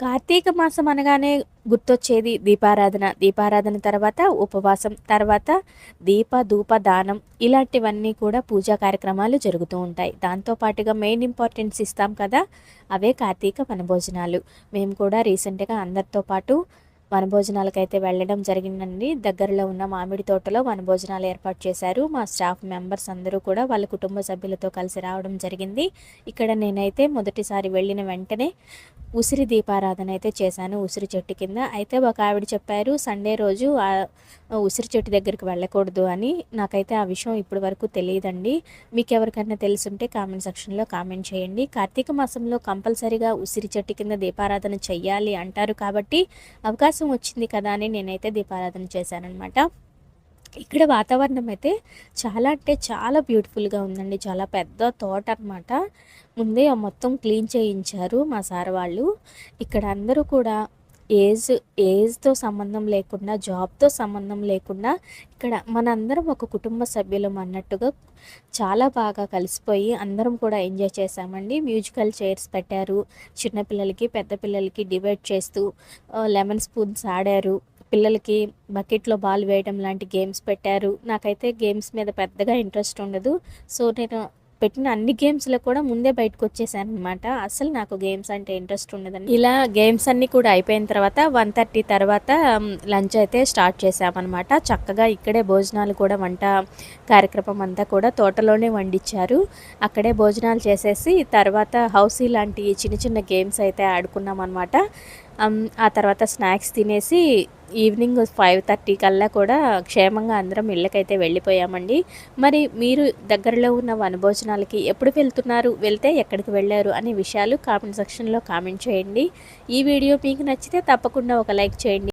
కార్తీక మాసం అనగానే గుర్తొచ్చేది దీపారాధన. దీపారాధన తర్వాత ఉపవాసం తర్వాత దీప ధూప దానం ఇలాంటివన్నీ కూడా పూజా కార్యక్రమాలు జరుగుతూ ఉంటాయి. దాంతోపాటుగా మెయిన్ ఇంపార్టెన్స్ ఇస్తాం కదా అవే కార్తీక వనభోజనాలు. మేము కూడా రీసెంట్గా అందరితో పాటు వనభోజనాలకైతే వెళ్ళడం జరిగిందండి. దగ్గరలో ఉన్న మామిడి తోటలో వనభోజనాలు ఏర్పాటు చేశారు. మా స్టాఫ్ మెంబర్స్ అందరూ కూడా వాళ్ళ కుటుంబ సభ్యులతో కలిసి రావడం జరిగింది. ఇక్కడ నేనైతే మొదటిసారి వెళ్ళిన వెంటనే ఉసిరి దీపారాధన అయితే చేశాను ఉసిరి చెట్టు కింద. అయితే ఒక ఆవిడ చెప్పారు సండే రోజు ఆ ఉసిరి చెట్టు దగ్గరికి వెళ్ళకూడదు అని. నాకైతే ఆ విషయం ఇప్పటి వరకు తెలియదండి. మీకు ఎవరికైనా తెలుసుంటే కామెంట్ సెక్షన్లో కామెంట్ చేయండి. కార్తీక మాసంలో కంపల్సరీగా ఉసిరి చెట్టు కింద దీపారాధన చెయ్యాలి అంటారు కాబట్టి అవకాశం వచ్చింది కదా అని నేనైతే దీపారాధన చేశానన్నమాట. ఇక్కడ వాతావరణం అయితే చాలా అంటే చాలా బ్యూటిఫుల్గా ఉందండి. చాలా పెద్ద తోట అనమాట ముందే మొత్తం క్లీన్ చేయించారు మా సార్ వాళ్ళు. ఇక్కడ అందరూ కూడా ఏజ్ ఏజ్తో సంబంధం లేకుండా జాబ్తో సంబంధం లేకుండా ఇక్కడ మనందరం ఒక కుటుంబ సభ్యులం అన్నట్టుగా చాలా బాగా కలిసిపోయి అందరం కూడా ఎంజాయ్ చేసామండి మ్యూజికల్ చైర్స్ పెట్టారు. చిన్నపిల్లలకి పెద్ద పిల్లలకి డివైడ్ చేస్తూ లెమన్ స్పూన్స్ ఆడారు. పిల్లలకి బకెట్లో బాల్ వేయడం లాంటి గేమ్స్ పెట్టారు. నాకైతే గేమ్స్ మీద పెద్దగా ఇంట్రెస్ట్ ఉండదు. సో నేను పెట్టిన అన్ని గేమ్స్లో కూడా ముందే బయటకు వచ్చేసాను అనమాట అసలు నాకు గేమ్స్ అంటే ఇంట్రెస్ట్ ఉండదండి ఇలా గేమ్స్ అన్నీ కూడా అయిపోయిన తర్వాత వన్ థర్టీ తర్వాత లంచ్ అయితే స్టార్ట్ చేసామన్నమాట చక్కగా ఇక్కడే భోజనాలు కూడా వంట కార్యక్రమం అంతా కూడా తోటలోనే వండించారు. అక్కడే భోజనాలు చేసేసి తర్వాత హౌసీ లాంటి చిన్న చిన్న గేమ్స్ అయితే ఆడుకున్నాం అనమాట ఆ తర్వాత స్నాక్స్ తినేసి ఈవినింగ్ ఫైవ్ థర్టీ కల్లా కూడా క్షేమంగా అందరం ఇళ్ళకైతే వెళ్ళిపోయామండి. మరి మీరు దగ్గరలో ఉన్న వనభోజనాలకి ఎప్పుడు వెళ్తున్నారు? వెళ్తే ఎక్కడికి వెళ్ళారు? అనే విషయాలు కామెంట్ సెక్షన్లో కామెంట్ చేయండి. ఈ వీడియో మీకు నచ్చితే తప్పకుండా ఒక లైక్ చేయండి.